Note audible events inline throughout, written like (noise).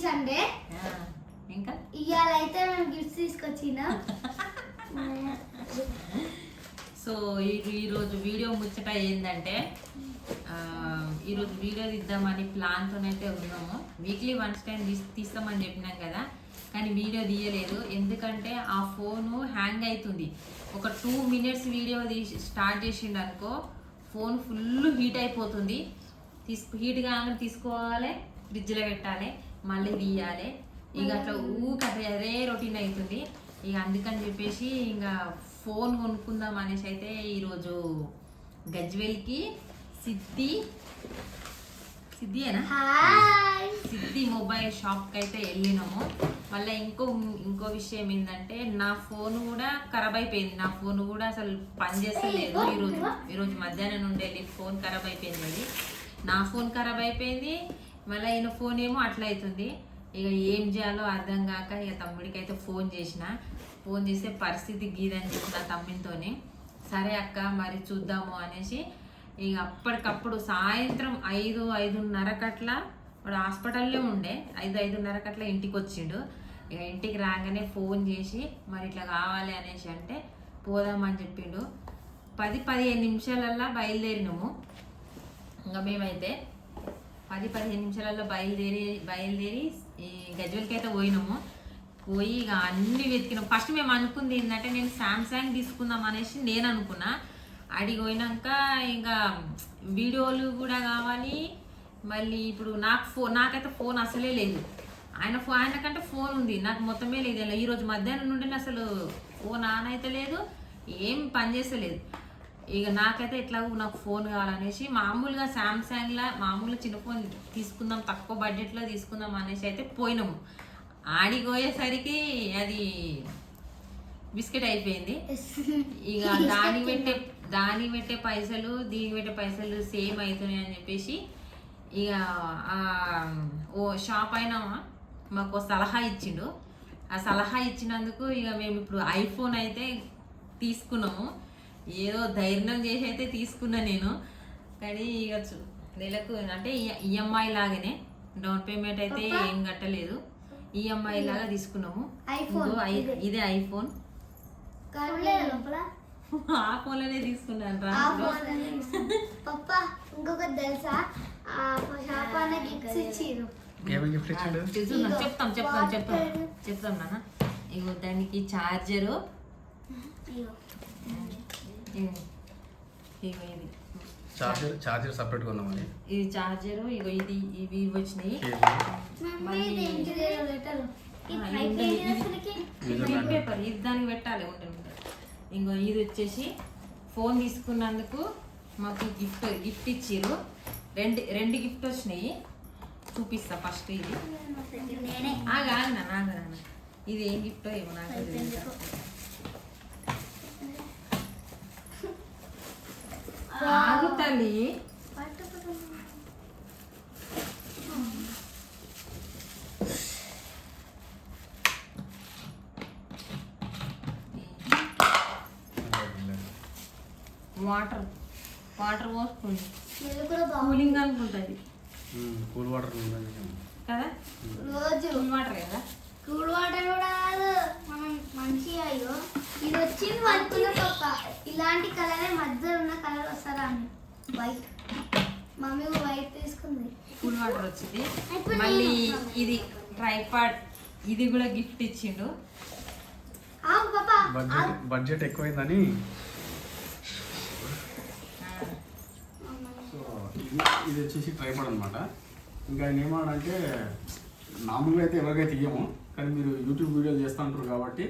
Sunday ఇంకా? ఇవాళ అయితే మేము గిఫ్ట్స్ తీసుకొచ్చిన. సో ఈ- ఈరోజు వీడియో ముచ్చట ఏంటంటే ఈరోజు వీడియో తీద్దామని ప్లాన్తోనైతే ఉన్నాము. వీక్లీ వన్స్ టైం తీస్ తీస్తామని చెప్పినాం కదా కానీ వీడియో తీయలేదు. ఎందుకంటే ఆ ఫోను హ్యాంగ్ అవుతుంది ఒక టూ మినిట్స్ వీడియో తీసి స్టార్ట్ చేసిండు అనుకో ఫోన్ ఫుల్ హీట్ అయిపోతుంది. తీసుకు హీట్ కాగానే తీసుకోవాలి ఫ్రిడ్జ్లో పెట్టాలి. మళ్ళీ తీయాలి. ఇక అట్లా ఊక అదే రొటీన్ అవుతుంది ఇక అందుకని చెప్పేసి ఇంకా ఫోన్ కొనుక్కుందాం అనేసి అయితే ఈరోజు గజ్వెల్కి సిద్ధి సిద్ధియేనా? సిద్ధి మొబైల్ షాప్కి అయితే వెళ్ళినాము. మళ్ళీ ఇంకో ఇంకో విషయం ఏంటంటే నా ఫోన్ కూడా ఖరాబ్ అయిపోయింది. నా ఫోన్ కూడా అసలు పనిచేస్తలేదు ఈరోజు ఈరోజు మధ్యాహ్నం నుండి వెళ్ళి ఫోన్ ఖరాబ్ అయిపోయింది. అది నా ఫోన్ ఖరాబ్ అయిపోయింది. మళ్ళీ ఈయన ఫోన్ ఏమో అట్లా అవుతుంది. ఇక ఏం చేయాలో అర్థం కాక ఇక తమ్ముడికి అయితే ఫోన్ చేసిన. ఫోన్ చేసే పరిస్థితి గీదని చెప్పిన తమ్మితోనే. సరే అక్క మరి చూద్దాము అనేసి ఇక అప్పటికప్పుడు సాయంత్రం ఐదు ఐదున్నరకట్ల వాడు హాస్పిటల్లో ఉండే. ఐదు ఐదున్నరకట్ల ఇంటికి వచ్చిండు ఇక ఇంటికి రాగానే ఫోన్ చేసి మరి ఇట్లా కావాలి అనేసి అంటే పోదామని చెప్పిండు. పది పదిహేను నిమిషాలల్లా బయలుదేరినాము. ఇంకా మేమైతే పది పదిహేను నిమిషాలలో బయలుదేరి బయలుదేరి ఈ గజ్వెల్కి అయితే పోయినాము. పోయి ఇక అన్ని వెతికినాం. ఫస్ట్ మేము అనుకుంది ఏంటంటే నేను శాంసంగ్ తీసుకుందాం అనేసి నేను అనుకున్నా. అడిగి పోయినాక ఇంకా వీడియోలు కూడా కావాలి. మళ్ళీ ఇప్పుడు నాకు ఫోన్ నాకైతే ఫోన్ అసలే లేదు. ఆయన ఫో ఆయనకంటే ఫోన్ ఉంది. నాకు మొత్తమే లేదు. ఇలా ఈరోజు మధ్యాహ్నం నుండి అసలు ఫోన్ ఆన్ అయితే లేదు. ఏం పని చేస్తలేదు. ఇక నాకైతే ఎట్లా నాకు ఫోన్ కావాలనేసి మామూలుగా శాంసంగ్లో మామూలు చిన్న ఫోన్ తీసుకుందాం తక్కువ బడ్జెట్లో తీసుకుందాం అనేసి అయితే పోయినాము. ఆడికి పోయేసరికి అది బిస్కెట్ అయిపోయింది. ఇక దానికి పెట్టే దానికి పెట్టే పైసలు దీనికి పెట్టే పైసలు సేమ్ అవుతున్నాయి అని చెప్పేసి ఇక ఓ షాప్ అయినా మాకు సలహా ఇచ్చిండు. ఆ సలహా ఇచ్చినందుకు ఇక మేము ఇప్పుడు ఐఫోన్ అయితే తీసుకున్నాము. ఏదో ధైర్యం చేసి అయితే తీసుకున్నా నేను. కానీ ఇక నెలకు అంటే ఈఎంఐ లాగానే డౌన్ పేమెంట్ అయితే ఏం కట్టలేదు. ఈఎంఐ లాగా తీసుకున్నాము. ఐఫోన్ ఇదే ఐఫోన్. (laughs) ఆ ఫోన్లోనే తీసుకున్నాను రా. పప్ప ఇంకొకటి తెలుసా? చెప్తాం చెప్తాం చెప్తాం. చెప్తాం నాన్న. ఇగో దానికి చార్జరు. ఇగో. ఇది. చార్జర్ చార్జర్ సపరేట్ కొన్నామని ఇది చార్జరు ఇగో ఇది ఇవి వచ్చినాయి పేపర్ ఇది దానికి పెట్టాలి ఉంటే ఉంటే ఇంకో ఇది వచ్చేసి ఫోన్ తీసుకున్నందుకు మాకు గిఫ్ట్ గిఫ్ట్ ఇచ్చిర్రు. రెండు రెండు గిఫ్ట్ వచ్చినాయి. చూపిస్తా ఫస్ట్ ఇది. నేనే. ఆగా ఆగనా నాకు నాన్న. ఇది ఏం గిఫ్టో ఏమో నాకు ఆగు తల్లి. Water water పోసుకుంది. స్మెల్ కూడా బాగుంది. కూలింగ్ అనుకుంటుంది. కూల్ వాటర్ కదా? రోజు. కూల్ వాటర్ కదా? కూల్ వాటర్ కూడా మంచిగా అయ్యో. ఇది వచ్చింది అనుకున్న పప్ప ఇలాంటి కలరే మధ్యలో ఉన్న కలర్ వస్తారా అని. వైట్ మమ్మీ వైట్ తీసుకుంది. కూల్ వాటర్ వచ్చింది. మళ్ళీ ఇది ట్రైపాడ్ ఇది కూడా గిఫ్ట్ ఇచ్చిండు. Budget budget ఎక్కువైందని. సో ఇది వచ్చేసి ట్రైపాడ్ అనమాట ఇంకా ఆయన ఏమన్నాడంటే మామూలుగా అయితే ఎవరికైతే ఇయ్యము కానీ మీరు యూట్యూబ్ వీడియోలు చేస్తూ ఉంటారు కాబట్టి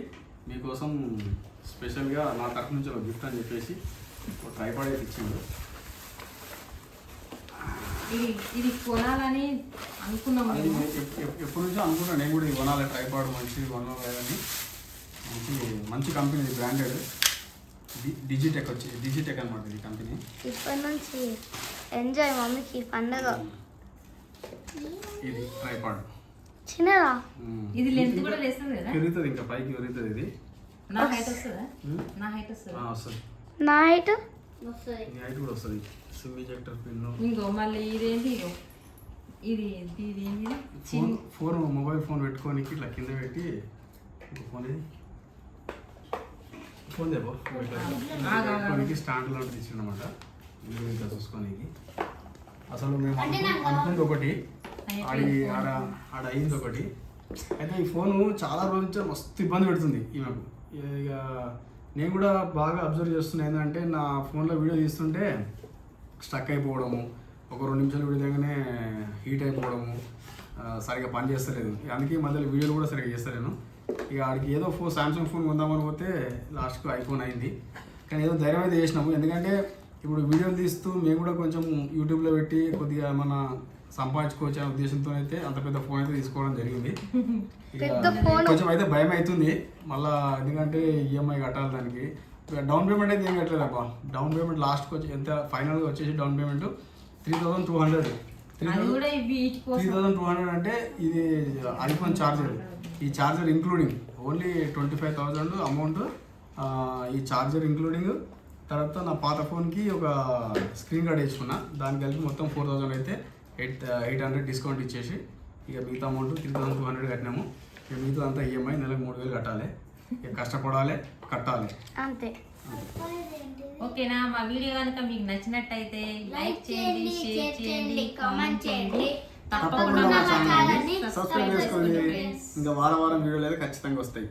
మీకోసం స్పెషల్గా నా తరఫు నుంచి ఒక గిఫ్ట్ అని చెప్పేసి ఒక ట్రైపాడ్ అయితే ఇచ్చిండు ఇది ఇది కొనాలని అనుకున్నాం అది మేము. నేను ఎప్- ఎప్- ఎప్పటి నుంచో అనుకుంటున్నాను. నేను కూడా ఇది కొనాలి ట్రైపాడ్ మంచిది కొనాలని మంచి మంచి కంపెనీ ఇది బ్రాండెడ్ డిజిటెక్ వచ్చి డిజిటెక్ అనమాట ఇది కంపెనీ ఇప్పటి నుంచి ఎంజాయ్ మమ్మీకి పండగ. ఇది ట్రైపాడ్ చిన్నదా ఇది లెంత్ కూడా లేస్తుంది కదా? పెరుగుతుంది ఇంకా పైకి పెరుగుతుంది ఇది. నా హైట్ వస్తుందా. నా హైట్ వస్తుందా? ఆ, వస్తుంది. నా హైట్ ఇది హైట్ కూడా వస్తుంది. సిమ్ ఇంజెక్టర్ పిన్ ఇంకో మళ్ళీ ఇదేంటి ఇగో ఇది ఇది ఇది ఏంది? ఫోన్ ఫోన్ మొబైల్ ఫోన్ పెట్టుకోనికి ఇట్లా కింద పెట్టి ఇంకో ఫోన్ ఇది. ఫోన్ దేపో పెట్టుకోనికి స్టాండ్ లాంటిది ఇచ్చిండనమాట ఇల్లు ఇంకా చూసుకోనికి. అసలు మేము అంటే అనుకు- నాకు అనుకుంది ఒకటి. ఆడి ఆడ అయింది ఒకటి. అయితే ఈ ఫోను చాలా రోజుల నుంచి మస్తు ఇబ్బంది పెడుతుంది ఈమెకు ఇక నేను కూడా బాగా అబ్జర్వ్ చేస్తున్నా ఏంటంటే నా ఫోన్లో వీడియో తీస్తుంటే స్టక్ అయిపోవడము ఒక రెండు నిమిషాలు వీడియో దిగగానే హీట్ అయిపోవడము సరిగా పని చేస్తలేదు. అందుకే మధ్యలో వీడియోలు కూడా సరిగా చేస్తలేను. ఇక ఆడికి ఏదో ఫోన్ సామ్సంగ్ ఫోన్ కొందామని పోతే లాస్ట్కు ఐఫోన్ అయింది. కానీ ఏదో ధైర్యం అయితే చేసినాము. ఎందుకంటే ఇప్పుడు వీడియోలు తీస్తూ మేము కూడా కొంచెం యూట్యూబ్లో పెట్టి కొద్దిగా మన సంపాదించుకోవచ్చు అనే ఉద్దేశంతో అయితే అంత పెద్ద ఫోన్ అయితే తీసుకోవడం జరిగింది. (laughs) కొంచెం అయితే భయం అవుతుంది. మళ్ళా ఎందుకంటే ఈఎంఐ కట్టాలి దానికి. డౌన్ పేమెంట్ అయితే ఏం కట్టలేదు అబ్బా? డౌన్ పేమెంట్ లాస్ట్కి వచ్చి ఎంత ఫైనల్గా వచ్చేసి down payment three thousand two hundred three thousand two hundred అంటే ఇది ఐఫోన్ ఛార్జర్ ఈ charger including only twenty five thousand amount ఈ ఛార్జర్ ఇంక్లూడింగ్ తర్వాత నా పాత ఫోన్కి ఒక స్క్రీన్ గార్డ్ వేసుకున్నా. దానికి కలిపి మొత్తం ఫోర్ థౌజండ్ అయితే ఎయిట్ ఎయిట్ హండ్రెడ్ డిస్కౌంట్ ఇచ్చేసి ఇక మిగతా amount three thousand two hundred కట్టినాము. ఇక మిగతా అంతా ఈఎంఐ నెలకు మూడు వేలు కట్టాలి. ఇక కష్టపడాలి కట్టాలి. అంతే. ఓకేనా? మా వీడియో కనుక మీకు నచ్చినట్టయితే లైక్ చేయండి షేర్ చేయండి కామెంట్ చేయండి. తప్పకుండా మా ఛానల్ని సబ్స్క్రైబ్ చేసుకోండి ఇంకా వారం వారం వీడియోలు అయితే ఖచ్చితంగా వస్తాయి.